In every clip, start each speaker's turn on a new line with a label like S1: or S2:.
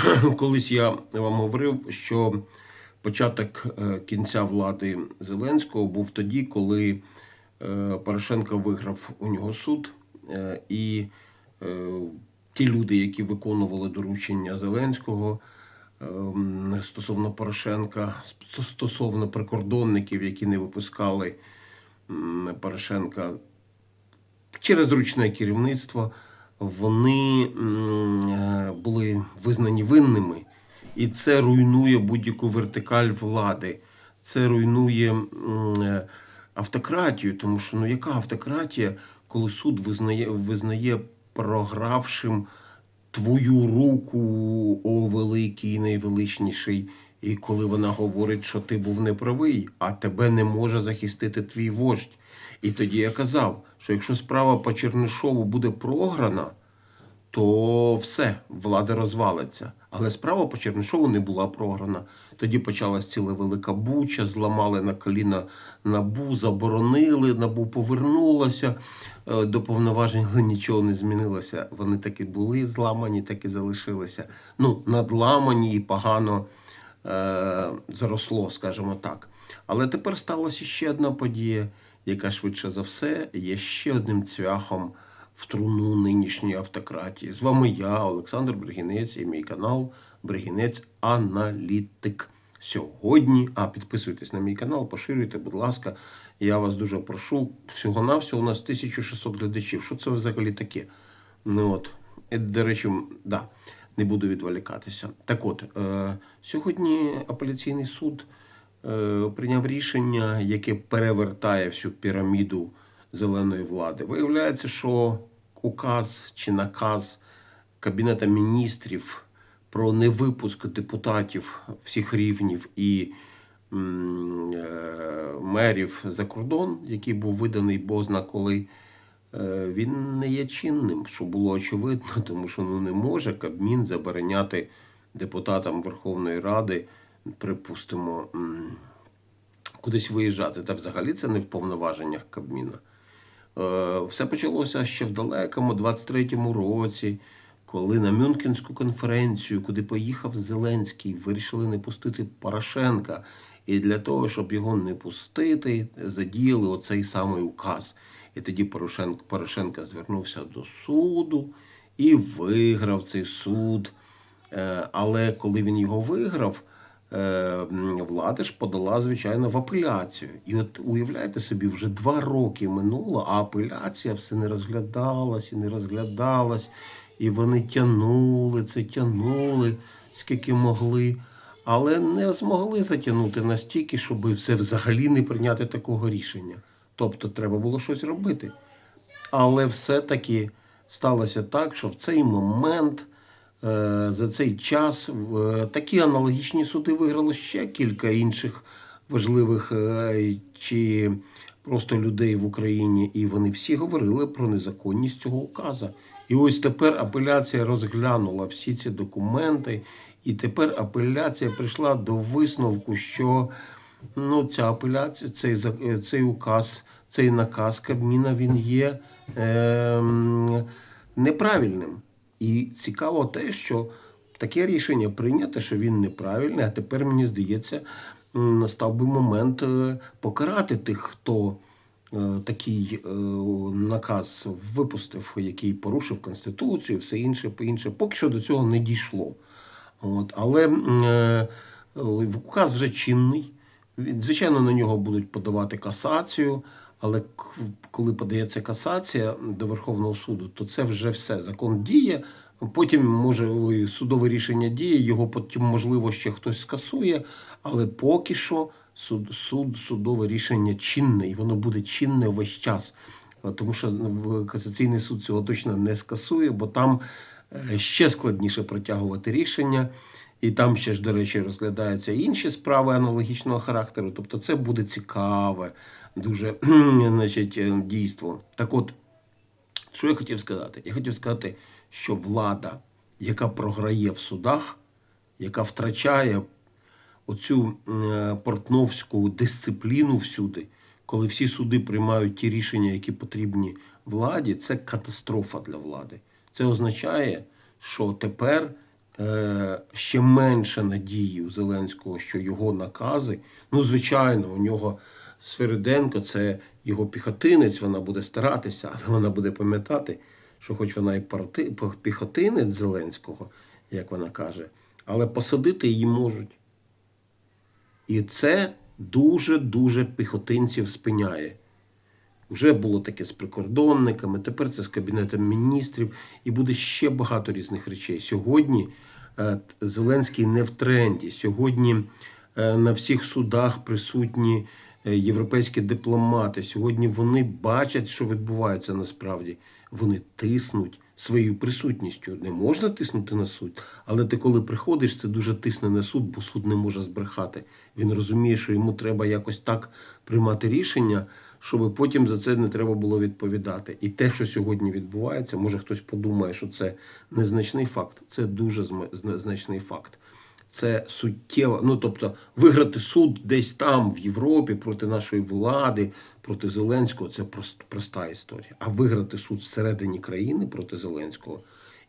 S1: колись я вам говорив, що початок е, кінця влади Зеленського був тоді, коли е, Порошенко виграв у нього суд, е, і ті люди, які виконували доручення Зеленського стосовно Порошенка, стосовно прикордонників, які не випускали Порошенка через зручне керівництво, вони е, були визнані винними, і це руйнує будь-яку вертикаль влади. Це руйнує е, автократію, тому що ну яка автократія, коли суд визнає, визнає програвшим твою руку, о великий, найвеличніший, і коли вона говорить, що ти був неправий, а тебе не може захистити твій вождь. І тоді я казав, що якщо справа по Чернишову буде програна, то все, влада розвалиться. Але справа по Чернишову не була програна. Тоді почалась ціла велика буча, зламали на коліна набу, заборонили, набу повернулося е, до повноважень, але нічого не змінилося. Вони так і були зламані, так і залишилися. Ну, надламані і погано е, заросло, скажімо так. Але тепер сталася ще одна подія, яка швидше за все є ще одним цвяхом в труну нинішньої автократії. З вами я, Олександр Бригінець, і мій канал Бригінець Аналітик. Сьогодні, а підписуйтесь на мій канал, поширюйте, будь ласка. Я вас дуже прошу. Всього-навсього у нас 1600 глядачів. Що це взагалі таке? Ну от, до речі, да, не буду відволікатися. Так от, е, сьогодні апеляційний суд прийняв рішення, яке перевертає всю піраміду зеленої влади. Виявляється, що указ чи наказ Кабінета міністрів про невипуск депутатів всіх рівнів і е, мерів за кордон, який був виданий бозна коли, е, він не є чинним, що було очевидно, тому що ну, не може Кабмін забороняти депутатам Верховної Ради, припустимо, кудись виїжджати. Та взагалі це не в повноваженнях Кабміна. Е, Все почалося ще в далекому 23-му році, коли на Мюнхенську конференцію, куди поїхав Зеленський, вирішили не пустити Порошенка. І для того, щоб його не пустити, задіяли оцей самий указ. І тоді Порошенко, Порошенко звернувся до суду і виграв цей суд. Е, Але коли він його виграв, е, влада ж подала, звичайно, в апеляцію. І от уявляєте собі, вже два роки минуло, а апеляція все не розглядалась і не розглядалась. І вони тягнули це, тягнули, скільки могли, але не змогли затягнути настільки, щоб все взагалі не прийняти такого рішення. Тобто треба було щось робити. Але все-таки сталося так, що в цей момент, за цей час, е, такі аналогічні суди виграли ще кілька інших важливих е, чи просто людей в Україні, і вони всі говорили про незаконність цього указа. І ось тепер апеляція розглянула всі ці документи, і тепер апеляція прийшла до висновку, що ну, ця апеляція, цей, е, цей указ, цей наказ Кабміна він є ем, неправильним. І цікаво те, що таке рішення прийнято, що він неправильний, а тепер мені здається, настав би момент е, покарати тих, хто е, такий е, наказ випустив, який порушив Конституцію, все інше, по інше. Поки що до цього не дійшло. От, але указ вже чинний. Звичайно, на нього будуть подавати касацію, але коли подається касація до Верховного суду, то це вже все. Закон діє. Потім може судове рішення діє, його потім, можливо, ще хтось скасує, але поки що суд, суд судове рішення чинне, і воно буде чинне весь час. Тому що в касаційний суд цього точно не скасує, бо там е, ще складніше протягувати рішення. І там ще ж, до речі, розглядаються інші справи аналогічного характеру. Тобто це буде цікаве, дуже значить, е, дійство. Так от, що я хотів сказати? Я хотів сказати, що влада, яка програє в судах, яка втрачає оцю е, портновську дисципліну всюди, коли всі суди приймають ті рішення, які потрібні владі, це катастрофа для влади. Це означає, що тепер е, ще менше надії у Зеленського, що його накази, ну, звичайно, у нього Свериденко це його піхотинець, вона буде старатися, але вона буде пам'ятати, що хоч вона і піхотинець Зеленського, як вона каже, але посадити її можуть. І це дуже-дуже піхотинців спиняє. Вже було таке з прикордонниками, тепер це з Кабінетом міністрів, і буде ще багато різних речей. Сьогодні е, Зеленський не в тренді. Сьогодні е, на всіх судах присутні європейські дипломати. Сьогодні вони бачать, що відбувається насправді. Вони тиснуть своєю присутністю. Не можна тиснути на суд, але ти, коли приходиш, це дуже тисне на суд, бо суд не може збрехати. Він розуміє, що йому треба якось так приймати рішення, щоб потім за це не треба було відповідати. І те, що сьогодні відбувається, може хтось подумає, що це незначний факт. Це дуже значний факт. Це суттєво, ну тобто виграти суд десь там, в Європі, проти нашої влади, проти Зеленського це прост, проста історія. А виграти суд всередині країни проти Зеленського,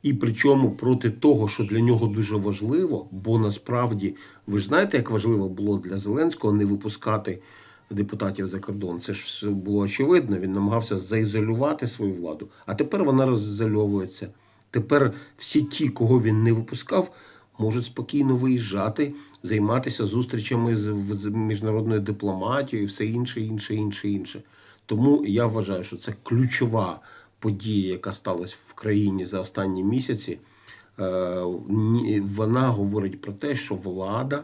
S1: і причому проти того, що для нього дуже важливо, бо насправді ви ж знаєте, як важливо було для Зеленського не випускати депутатів за кордон. Це ж було очевидно. Він намагався заізолювати свою владу, а тепер вона розізольовується. Тепер всі ті, кого він не випускав, можуть спокійно виїжджати, займатися зустрічами з, міжнародною дипломатією і все інше, інше, інше, інше. Тому я вважаю, що це ключова подія, яка сталася в країні за останні місяці. Е, Вона говорить про те, що влада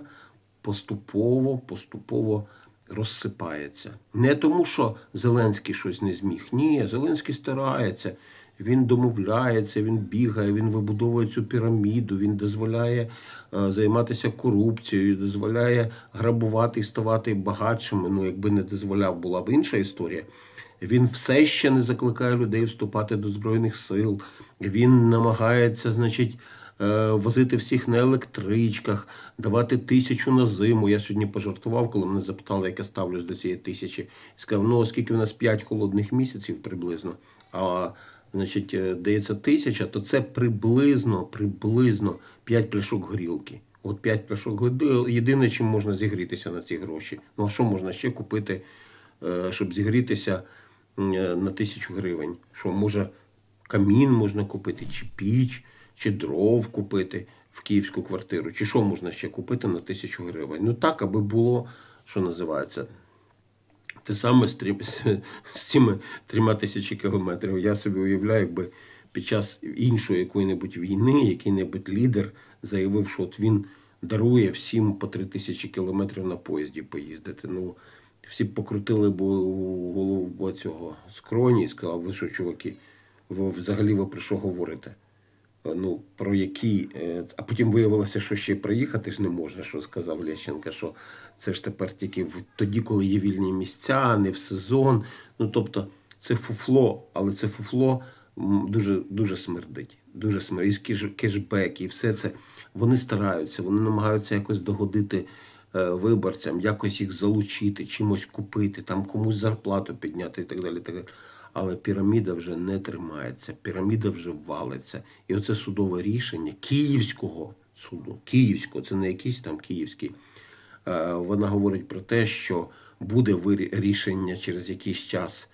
S1: поступово, поступово розсипається. Не тому, що Зеленський щось не зміг. Ні, Зеленський старається. Він домовляється, він бігає, він вибудовує цю піраміду, він дозволяє е, займатися корупцією, дозволяє грабувати і ставати багатшими. Ну, якби не дозволяв, була б інша історія. Він все ще не закликає людей вступати до Збройних сил. Він намагається, значить, е, возити всіх на електричках, давати тисячу на зиму. Я сьогодні пожартував, коли мене запитали, як я ставлюсь до цієї тисячі. Сказав, ну оскільки у нас 5 холодних місяців приблизно, а значить, е, дається тисяча, то це приблизно, приблизно 5 пляшок горілки. От 5 пляшок горілки, єдине, чим можна зігрітися на ці гроші. Ну а що можна ще купити, е, щоб зігрітися е, на тисячу гривень? Що може камін можна купити, чи піч, чи дров купити в київську квартиру, чи що можна ще купити на тисячу гривень? Ну так, аби було, що називається, те саме з, з цими трьома тисячі кілометрів. Я собі уявляю, якби під час іншої якої-небудь війни який-небудь лідер заявив, що от він дарує всім по три тисячі кілометрів на поїзді поїздити. Ну, всі б покрутили б голову цього скроні і сказали, ви що, чуваки, ви взагалі ви про що говорите? Е, ну, про які. е, А потім виявилося, що ще приїхати ж не можна, що сказав Лещенка, що це ж тепер тільки в тоді, коли є вільні місця, не в сезон. Ну тобто, це фуфло, але це фуфло дуже, дуже смердить. Дуже смердить. І кешбек, і все це. Вони стараються, вони намагаються якось догодити е, виборцям, якось їх залучити, чимось купити, там комусь зарплату підняти і так далі. Так далі. Але піраміда вже не тримається, піраміда вже валиться. І оце судове рішення Київського суду, Київського, це не якийсь там київський. Е, Вона говорить про те, що буде рішення через якийсь час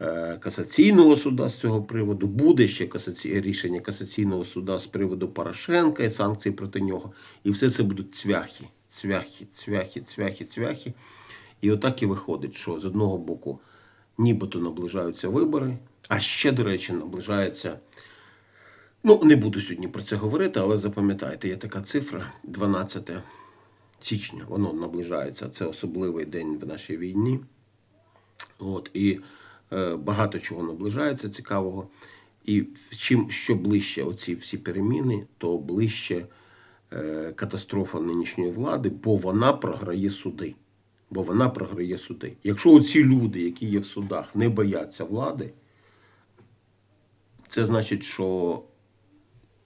S1: е, касаційного суда з цього приводу, буде ще рішення касаційного суда з приводу Порошенка і санкцій проти нього. І все це будуть цвяхи, цвяхи, цвяхи, цвяхи, цвяхи. І отак і виходить, що з одного боку нібито наближаються вибори, а ще, до речі, наближається. Ну, не буду сьогодні про це говорити, але запам'ятайте, є така цифра 12 січня. Воно наближається. Це особливий день в нашій війні. От, і е, багато чого наближається цікавого. І чим що ближче оці всі переміни, то ближче е, катастрофа нинішньої влади, бо вона програє суди. Бо вона програє суди. Якщо оці люди, які є в судах, не бояться влади, це значить, що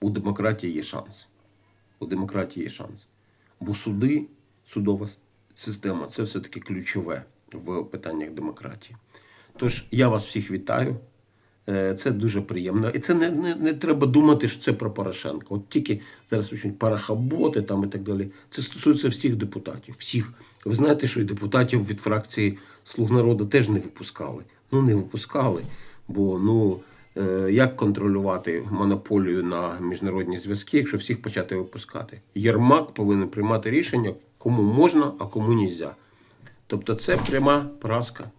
S1: у демократії є шанс. У демократії є шанс. Бо суди, судова система це все-таки ключове в питаннях демократії. Тож я вас всіх вітаю Це дуже приємно. І це не, не, не треба думати, що це про Порошенка. От тільки зараз очень парахаботи там і так далі. Це стосується всіх депутатів. Всіх. Ви знаєте, що і депутатів від фракції Слуг народу теж не випускали. Ну, не випускали. Бо ну е, як контролювати монополію на міжнародні зв'язки, якщо всіх почати випускати? Єрмак повинен приймати рішення, кому можна, а кому нельзя. Тобто це пряма поразка.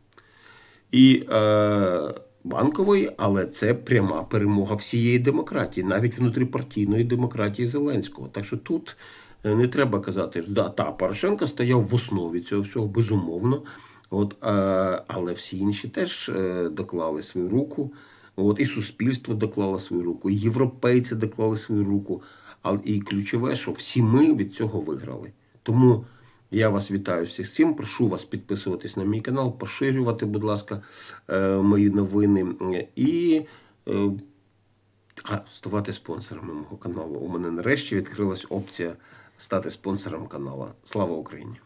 S1: І е, банкової, але це пряма перемога всієї демократії, навіть внутріпартійної демократії Зеленського. Так що тут е, не треба казати, що да, та Порошенко стояв в основі цього всього, безумовно. От, е, але всі інші теж е, доклали свою руку. От, і суспільство доклало свою руку, і європейці доклали свою руку. І ключове, що всі ми від цього виграли. Тому я вас вітаю всіх з цим. Прошу вас підписуватись на мій канал, поширювати, будь ласка, е, мої новини і е, а, ставати спонсорами мого каналу. У мене нарешті відкрилась опція стати спонсором каналу. Слава Україні!